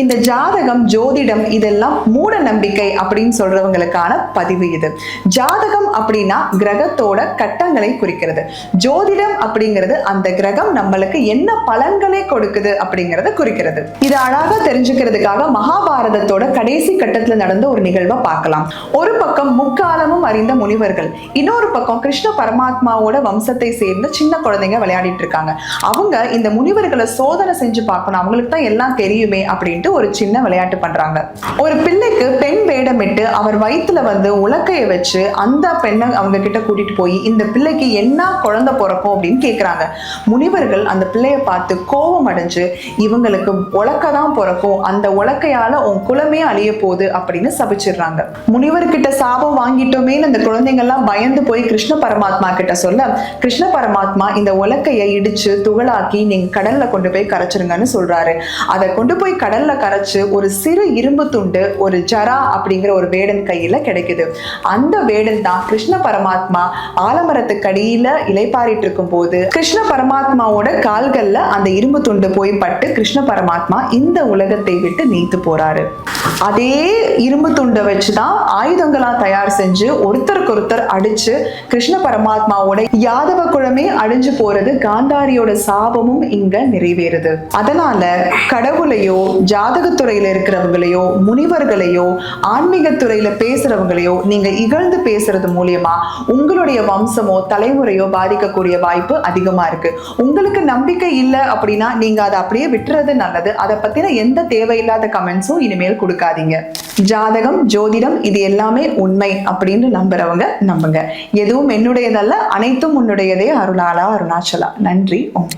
இந்த ஜாதகம் ஜோதிடம் இதெல்லாம் மூட நம்பிக்கை அப்படின்னு சொல்றவங்களுக்கான பதிவு இது. ஜாதகம் அப்படின்னா கிரகத்தோட கட்டங்களை குறிக்கிறது. ஜோதிடம் அப்படிங்கிறது அந்த கிரகம் நம்மளுக்கு என்ன பலன்களை கொடுக்குது அப்படிங்கறத குறிக்கிறது. இது அழகா தெரிஞ்சுக்கிறதுக்காக மகாபாரதத்தோட கடைசி கட்டத்துல நடந்த ஒரு நிகழ்வை பார்க்கலாம். ஒரு பக்கம் முக்காலமும் அறிந்த முனிவர்கள் இன்னொரு பக்கம் கிருஷ்ண பரமாத்மாவோட வம்சத்தை சேர்ந்த சின்ன குழந்தைங்க விளையாடிட்டு இருக்காங்க. அவங்க இந்த முனிவர்களை சோதனை செஞ்சு பார்க்கணும். அவங்களுக்கு தான் எல்லாம் தெரியுமே அப்படின்ட்டு ஒரு சின்ன விளையாட்டு பண்றாங்க. ஒரு பிள்ளைக்கு பெண் வேடமிட்டு அவர் வயிற்றுல வந்து உலக்கைய வச்சு அந்த பெண்ணை அவங்க கிட்ட கூட்டிட்டு போய் இந்த பிள்ளைக்கு என்ன குழந்தை பிறக்கும் அப்படின்னு கேட்குறாங்க முனிவர்கள் அந்த பிள்ளையை பார்த்து கோபம் அடைஞ்சு இவங்களுக்கு உலக்க தான் பிறக்கும் அந்த உலக்கையால உன் குலமே அழிய போகுது அப்படின்னு சபிச்சிடுறாங்க. முனிவர்கிட்ட சாபம் வாங்கிட்டோமேன்னு அந்த குழந்தைங்கள்லாம் பயந்து போய் கிருஷ்ண பரமாத்மா கிட்ட சொல்ல கிருஷ்ண பரமாத்மா இந்த உலக்கையை இடிச்சு துகளாக்கி நீங்க கடல்ல கொண்டு போய் கரைச்சிருங்கன்னு சொல்றாரு. அதை கொண்டு போய் கடல்ல கரைச்சு ஒரு சிறு இரும்பு துண்டு ஒரு ஜரா அப்படிங்கிற அப்படிங்கிற ஒரு வேடன் கையில கிடைக்குது. அந்த வேடன் தான் கிருஷ்ண பரமாத்மா ஆலமரத்துக்கடியில இலைப்பாரிட்டு இருக்கும் போது கிருஷ்ண பரமாத்மாவோட கால்கள்ல அந்த இரும்பு துண்டு போய் பட்டு கிருஷ்ண பரமாத்மா இந்த உலகத்தை விட்டு நீத்து போறாரு. அதே இரும்பு துண்டை வச்சுதான் ஆயுதங்களா தயார் செஞ்சு ஒருத்தருக்கு ஒருத்தர் அடிச்சு கிருஷ்ண பரமாத்மாவோட யாதவ குழமே அழிஞ்சு போறது காந்தாரியோட சாபமும் இங்க நிறைவேறுது. அதனால கடவுளையோ ஜாதகத்துறையில இருக்கிறவங்களையோ முனிவர்களையோ ஆன்மீக துறையில பேசுறவங்களையோ நீங்க இகழ்ந்து பேசுறது மூலியமா உங்களுடைய வம்சமோ தலைமுறையோ பாதிக்கக்கூடிய வாய்ப்பு அதிகமா இருக்கு. உங்களுக்கு நம்பிக்கை இல்லை அப்படின்னா நீங்க அதை அப்படியே விட்டுறது நல்லது. அதை பத்தின எந்த தேவையில்லாத கமெண்ட்ஸும் இனிமேல் கொடுக்காதீங்க. ஜாதகம் ஜோதிடம் இது எல்லாமே உண்மை அப்படின்னு நம்புறவங்க நம்புங்க. எதுவும் என்னுடையதல்ல அனைத்தும் உன்னுடையதே அருளாளா அருணாச்சலா. நன்றி ஓம்.